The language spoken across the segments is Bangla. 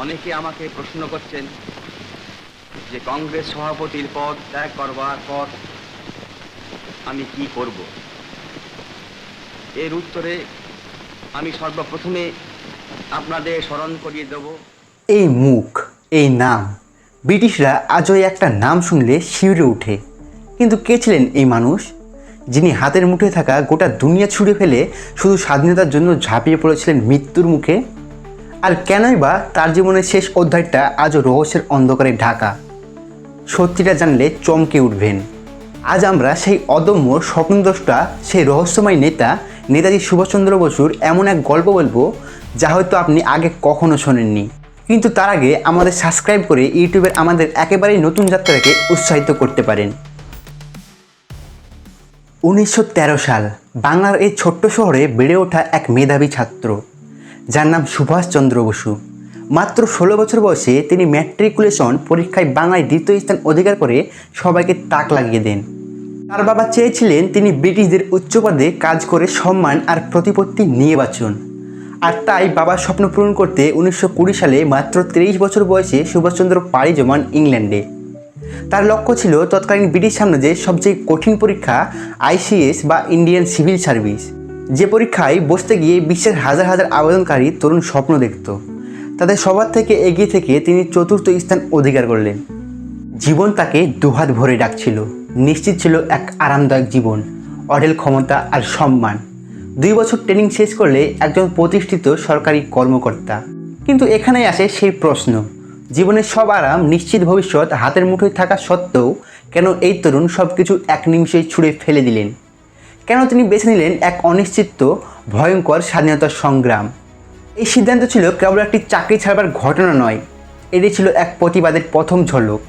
অনেকে আমাকে প্রশ্ন করছেন যে কংগ্রেস সভাপতির পদ ত্যাগ করবার পর আমি কি করব? এর উত্তরে আমি সর্বপ্রথমে আপনাদের স্মরণ করিয়ে দেব। এই মুখ, এই নাম, ব্রিটিশরা আজও একটা নাম শুনলে শিউরে ওঠে। কিন্তু কে ছিলেন এই মানুষ? যিনি হাতের মুঠে থাকা গোটা দুনিয়া ছুঁড়ে ফেলে শুধু স্বাধীনতার জন্য ঝাঁপিয়ে পড়েছিলেন মৃত্যুর মুখে? আর কেনই বা তার জীবনের শেষ অধ্যায়টা আজও রহস্যের অন্ধকারে ঢাকা? সত্যিটা জানলে চমকে উঠবেন। আজ আমরা সেই অদম্য স্বপ্নদ্রষ্টা, সেই রহস্যময় নেতা, নেতাজি সুভাষচন্দ্র বসুর এমন এক গল্প বলব যা হয়তো আপনি আগে কখনো শোনেননি। কিন্তু তার আগে আমাদের সাবস্ক্রাইব করে ইউটিউবের আমাদের একেবারেই নতুন যাত্রাকে উৎসাহিত করতে পারেন। উনিশশো তেরো সাল, বাংলার এই ছোট্ট শহরে বেড়ে ওঠা এক মেধাবী ছাত্র। যার নাম সুভাষচন্দ্র বসু। মাত্র ষোলো বছর বয়সে তিনি ম্যাট্রিকুলেশন পরীক্ষায় বাংলায় দ্বিতীয় স্থান অধিকার করে সবাইকে তাক লাগিয়ে দেন। তার বাবা চেয়েছিলেন তিনি ব্রিটিশদের উচ্চ পদে কাজ করে সম্মান আর প্রতিপত্তি নিয়ে বাঁচুন। আর তাই বাবার স্বপ্ন পূরণ করতে উনিশশো কুড়ি সালে মাত্র তেইশ বছর বয়সে সুভাষচন্দ্র পাড়ি জমান ইংল্যান্ডে। তার লক্ষ্য ছিল তৎকালীন ব্রিটিশ সাম্রাজ্যের সবচেয়ে কঠিন পরীক্ষা আইসিএস বা ইন্ডিয়ান সিভিল সার্ভিস। যে পরীক্ষায় বসতে গিয়ে বিশ্বের হাজার হাজার আবেদনকারী তরুণ স্বপ্ন দেখত। তাদের সবার থেকে এগিয়ে থেকে তিনি চতুর্থ স্থান অধিকার করলেন। জীবন তাকে দুহাত ভরে ডাকছিল। নিশ্চিত ছিল এক আরামদায়ক জীবন, অঢেল ক্ষমতা আর সম্মান। দুই বছর ট্রেনিং শেষ করলে একজন প্রতিষ্ঠিত সরকারি কর্মকর্তা। কিন্তু এখানেই আসে সেই প্রশ্ন, জীবনের সব আরাম নিশ্চিত ভবিষ্যৎ হাতের মুঠোয় থাকা সত্ত্বেও কেন এই তরুণ সব কিছু এক নিমিষেই ছুঁড়ে ফেলে দিলেন? কেন তিনি বেছে নিলেন এক অনিশ্চিত, ভয়ঙ্কর স্বাধীনতার সংগ্রাম? এই সিদ্ধান্ত ছিল কেবল একটি চাকরি ছাড়বার ঘটনা নয়, এটি ছিল এক প্রতিবাদের প্রথম ঝলক,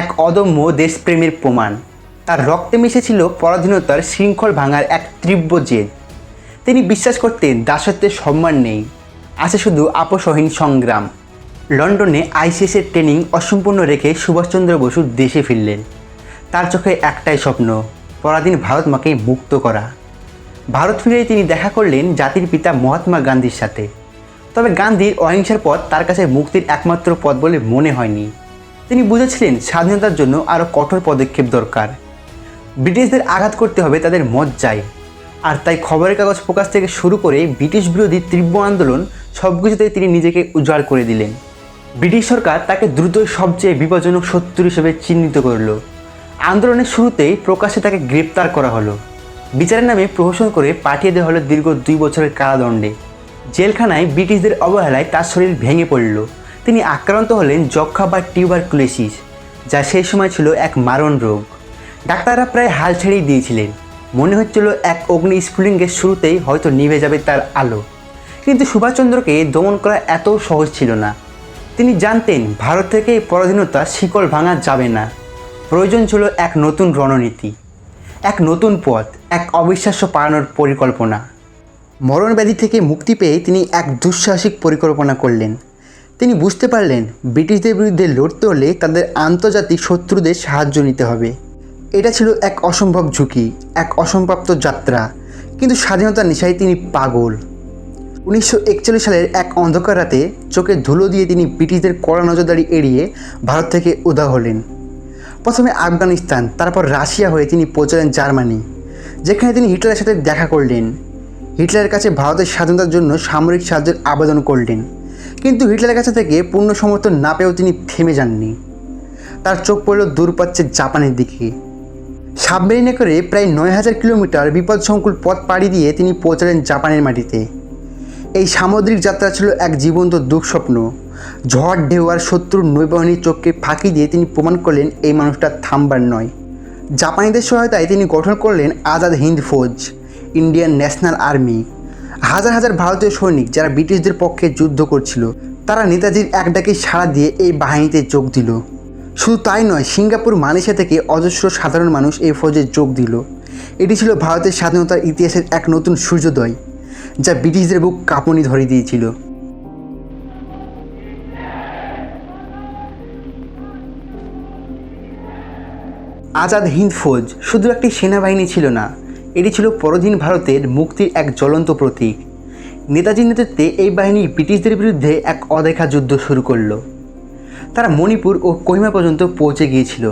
এক অদম্য দেশপ্রেমের প্রমাণ। তার রক্তে মিশেছিল পরাধীনতার শৃঙ্খল ভাঙার এক তীব্র জেদ। তিনি বিশ্বাস করতেন দাসত্বের সম্মান নেই, আছে শুধু আপসহীন সংগ্রাম। লন্ডনে আইসিএসের ট্রেনিং অসম্পূর্ণ রেখে সুভাষচন্দ্র বসু দেশে ফিরলেন। তার চোখে একটাই স্বপ্ন পরাধীন ভারত মাকে মুক্ত করা। ভারত ফিরে তিনি দেখা করলেন জাতির পিতা মহাত্মা গান্ধীর সাথে। তবে গান্ধীর অহিংসার পথ তার কাছে মুক্তির একমাত্র পথ বলে মনে হয়নি। তিনি বুঝেছিলেন স্বাধীনতার জন্য আরও কঠোর পদক্ষেপ দরকার। ব্রিটিশদের আঘাত করতে হবে তাদের মত চাই। আর তাই খবরের কাগজ প্রকাশ থেকে শুরু করে ব্রিটিশ বিরোধী তীব্র আন্দোলন সব কিছুতেই তিনি নিজেকে উজাড় করে দিলেন। ব্রিটিশ সরকার তাকে দ্রুতই সবচেয়ে বিপজ্জনক শত্রু হিসেবে চিহ্নিত করল। আন্দোলনের শুরুতেই প্রকাশ্যে তাকে গ্রেপ্তার করা হলো। বিচারের নামে প্রহসন করে পাঠিয়ে দেওয়া হলো দীর্ঘ দুই বছরের কারাদণ্ডে। জেলখানায় ব্রিটিশদের অবহেলায় তার শরীর ভেঙে পড়ল। তিনি আক্রান্ত হলেন যক্ষা বা টিউবারকুলোসিস, যা সেই সময় ছিল এক মারণ রোগ। ডাক্তাররা প্রায় হাল ছেড়েই দিয়েছিলেন। মনে হচ্ছিল এক অগ্নি স্ফুলিঙ্গের শুরুতেই হয়তো নিভে যাবে তার আলো। কিন্তু সুভাষচন্দ্রকে দমন করা এত সহজ ছিল না। তিনি জানতেন, ভারত থেকে পরাধীনতা শিকল ভাঙা যাবে না। প্রয়োজন ছিল এক নতুন রণনীতি, এক নতুন পথ, এক অবিশ্বাস্য পালানোর পরিকল্পনা। মরণব্যাধি থেকে মুক্তি পেয়ে তিনি এক দুঃসাহসিক পরিকল্পনা করলেন। তিনি বুঝতে পারলেন, ব্রিটিশদের বিরুদ্ধে লড়তে হলে তাদের আন্তর্জাতিক শত্রুদের সাহায্য নিতে হবে। এটা ছিল এক অসম্ভব ঝুঁকি, এক অসম্প্রাপ্ত যাত্রা, কিন্তু স্বাধীনতার নেশায় তিনি পাগল। উনিশশো একচল্লিশ সালের এক অন্ধকার রাতে চোখে ধুলো দিয়ে তিনি ব্রিটিশদের কড়া নজরদারি এড়িয়ে ভারত থেকে উদা হলেন। প্রথমে আফগানিস্তান, তারপর রাশিয়া হয়ে তিনি পৌঁছলেন জার্মানি, যেখানে তিনি হিটলারের সাথে দেখা করলেন। হিটলারের কাছে ভারতের স্বাধীনতার জন্য সামরিক সাহায্যের আবেদন করলেন, কিন্তু হিটলারের কাছে থেকে পূর্ণ সমর্থন না পেয়েও তিনি থেমে যাননি। তার চোখ পড়ল দূরপ্রাচ্যের জাপানের দিকে। সাবমেরিনে করে প্রায় নয় হাজার কিলোমিটার বিপদসংকুল পথ পাড়ি দিয়ে তিনি পৌঁছালেন জাপানের মাটিতে। এই সামুদ্রিক যাত্রা ছিল এক জীবন্ত দুঃস্বপ্ন। ঝড়, ঢেউ আর শত্রুর নৌবাহিনীর চোখকে ফাঁকি দিয়ে তিনি প্রমাণ করলেন এই মানুষটা থামবার নয়। জাপানিদের সহায়তায় তিনি গঠন করলেন Azad Hind Fauj, Indian National Army. হাজার হাজার ভারতীয় সৈনিক যারা ব্রিটিশদের পক্ষে যুদ্ধ করছিল, তারা নেতাজির এক ডাকে সাড়া দিয়ে এই বাহিনীতে যোগ দিল। শুধু তাই নয়, সিঙ্গাপুর, মালয়েশিয়া থেকে অজস্র সাধারণ মানুষ এই ফৌজে যোগ দিল। এটি ছিল ভারতের স্বাধীনতার ইতিহাসের এক নতুন সূর্যোদয়। যা ব্রিটিশদের বুক কাঁপুনি ধরে দিয়েছিল। আজাদ হিন্দ ফৌজ শুধু একটি সেনাবাহিনী ছিল না, এটি ছিল পরদিন ভারতের মুক্তির এক জ্বলন্ত প্রতীক। নেতাজির নেতৃত্বে এই বাহিনী ব্রিটিশদের বিরুদ্ধে এক অদেখা যুদ্ধ শুরু করল। তারা মণিপুর ও কোহিমা পর্যন্ত পৌঁছে গিয়েছিল।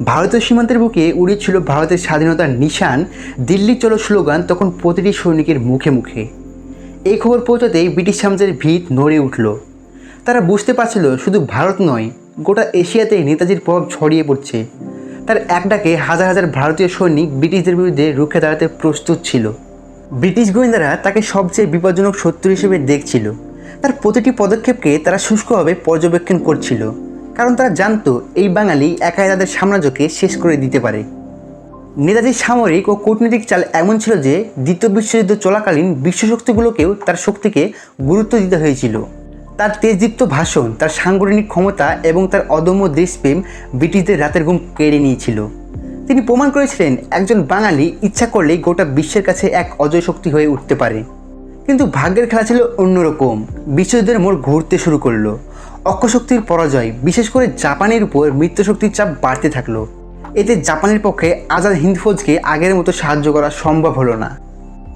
ভারতীয় সীমান্তের বুকে উড়েছিল ভারতের স্বাধীনতার নিশান। দিল্লি চলো স্লোগান তখন প্রতিটি সৈনিকের মুখে মুখে। এই খবর পৌঁছাতেই ব্রিটিশ সাম্রাজ্যের ভিত নড়ে উঠল। তারা বুঝতে পারছিল শুধু ভারত নয়, গোটা এশিয়াতে নেতাজির প্রভাব ছড়িয়ে পড়ছে। তার এক ডাকে হাজার হাজার ভারতীয় সৈনিক ব্রিটিশদের বিরুদ্ধে রুখে দাঁড়াতে প্রস্তুত ছিল। ব্রিটিশ গোয়েন্দারা তাকে সবচেয়ে বিপজ্জনক শত্রু হিসেবে দেখছিল। তার প্রতিটি পদক্ষেপকে তারা শুষ্কভাবে পর্যবেক্ষণ করছিল। কারণ তারা জানতো এই বাঙালি একাই তাদের সাম্রাজ্যকে শেষ করে দিতে পারে। নেতাজির সামরিক ও কূটনৈতিক চাল এমন ছিল যে দ্বিতীয় বিশ্বযুদ্ধ চলাকালীন বিশ্বশক্তিগুলোকেও তার শক্তিকে গুরুত্ব দিতে হয়েছিল। তার তেজদীপ্ত ভাষণ, তার সাংগঠনিক ক্ষমতা এবং তার অদম্য দেশপ্রেম ব্রিটিশদের রাতের ঘুম কেড়ে নিয়েছিল। তিনি প্রমাণ করেছিলেন একজন বাঙালি ইচ্ছা করলেই গোটা বিশ্বের কাছে এক অজয় শক্তি হয়ে উঠতে পারে। কিন্তু ভাগ্যের খেলা ছিল অন্যরকম। বিশ্বযুদ্ধের মোড় ঘুরতে শুরু করল। অক্ষশক্তির পরাজয়, বিশেষ করে জাপানের উপর মৃত্যুশক্তির চাপ বাড়তে থাকল। এতে জাপানের পক্ষে আজাদ হিন্দ ফৌজকে আগের মতো সাহায্য করা সম্ভব হলো না।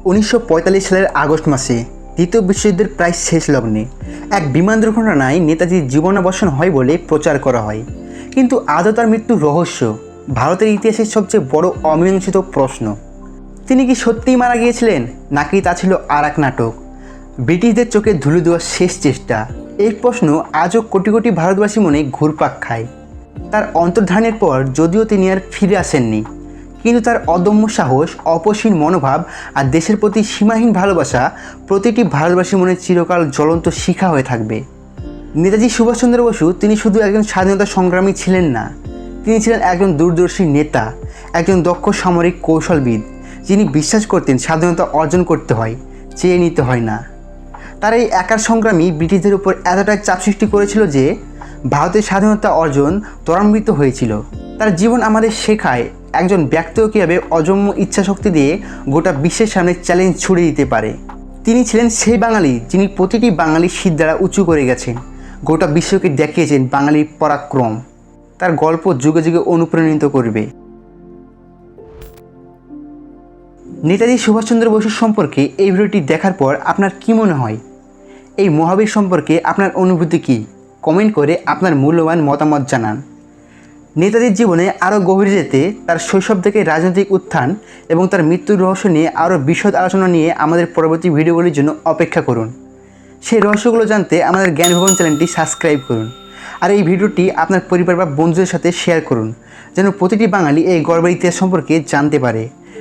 উনিশশো পঁয়তাল্লিশ সালের আগস্ট মাসে দ্বিতীয় বিশ্বযুদ্ধের প্রায় শেষ লগ্নে এক বিমান দুর্ঘটনায় নেতাজির জীবনাবসান হয় বলে প্রচার করা হয়। কিন্তু আদৌ তার মৃত্যুর রহস্য, ভারতের ইতিহাসের সবচেয়ে বড় অমীমাংসিত প্রশ্ন। তিনি কি সত্যিই মারা গিয়েছিলেন? নাকি তা ছিল আর এক নাটক? ব্রিটিশদের চোখে ধুলো দেওয়ার শেষ চেষ্টা। এই প্রশ্ন আজও কোটি কোটি ভারতবাসী মনে ঘুরপাক খায়। তার অন্তর্ধানের পর যদিও তিনি আর ফিরে আসেননি, কিন্তু তার অদম্য সাহস অপসীন মনোভাব আর দেশের প্রতি সীমাহীন ভালোবাসা প্রতিটি ভারতবাসীর মনে চিরকাল জ্বলন্ত শিখা হয়ে থাকবে। নেতাজি সুভাষচন্দ্র বসু তিনি শুধু একজন স্বাধীনতা সংগ্রামী ছিলেন না, তিনি ছিলেন একজন দূরদর্শী নেতা, একজন দক্ষ সামরিক কৌশলবিদ, যিনি বিশ্বাস করতেন স্বাধীনতা অর্জন করতে হয়, চেয়ে নিতে হয় না। তার এই একার সংগ্রামী ব্রিটিশদের উপর এতটাই চাপ সৃষ্টি করেছিল যে ভারতের স্বাধীনতা অর্জন ত্বরান্বিত হয়েছিল। তার জীবন আমাদের শেখায় একজন ব্যক্তিও কীভাবে অজম্য ইচ্ছাশক্তি দিয়ে গোটা বিশ্বের সামনে চ্যালেঞ্জ ছুড়ে দিতে পারে। তিনি ছিলেন সেই বাঙালি যিনি প্রতিটি বাঙালির শীত দ্বারা উঁচু করে গেছেন। গোটা বিশ্বকে দেখিয়েছেন বাঙালির পরাক্রম। তার গল্প যুগে যুগে অনুপ্রাণিত করবে। নেতাজি সুভাষচন্দ্র বসুর সম্পর্কে এই ভিডিওটি দেখার পর আপনার কি মনে হয়? এই মহাবীর সম্পর্কে আপনার অনুভূতি কী? কমেন্ট করে আপনার মূল্যবান মতামত জানান। নেতাজির জীবনে আরও গভীরে যেতে, তার শৈশব থেকে রাজনৈতিক উত্থান এবং তার মৃত্যুর রহস্য নিয়ে আরও বিশদ আলোচনা নিয়ে আমাদের পরবর্তী ভিডিওগুলির জন্য অপেক্ষা করুন। সেই রহস্যগুলো জানতে আমাদের জ্ঞান ভবন চ্যানেলটি সাবস্ক্রাইব করুন আর এই ভিডিওটি আপনার পরিবার বা বন্ধুদের সাথে শেয়ার করুন, যেন প্রতিটি বাঙালি এই গর্বের ইতিহাস সম্পর্কে জানতে পারে।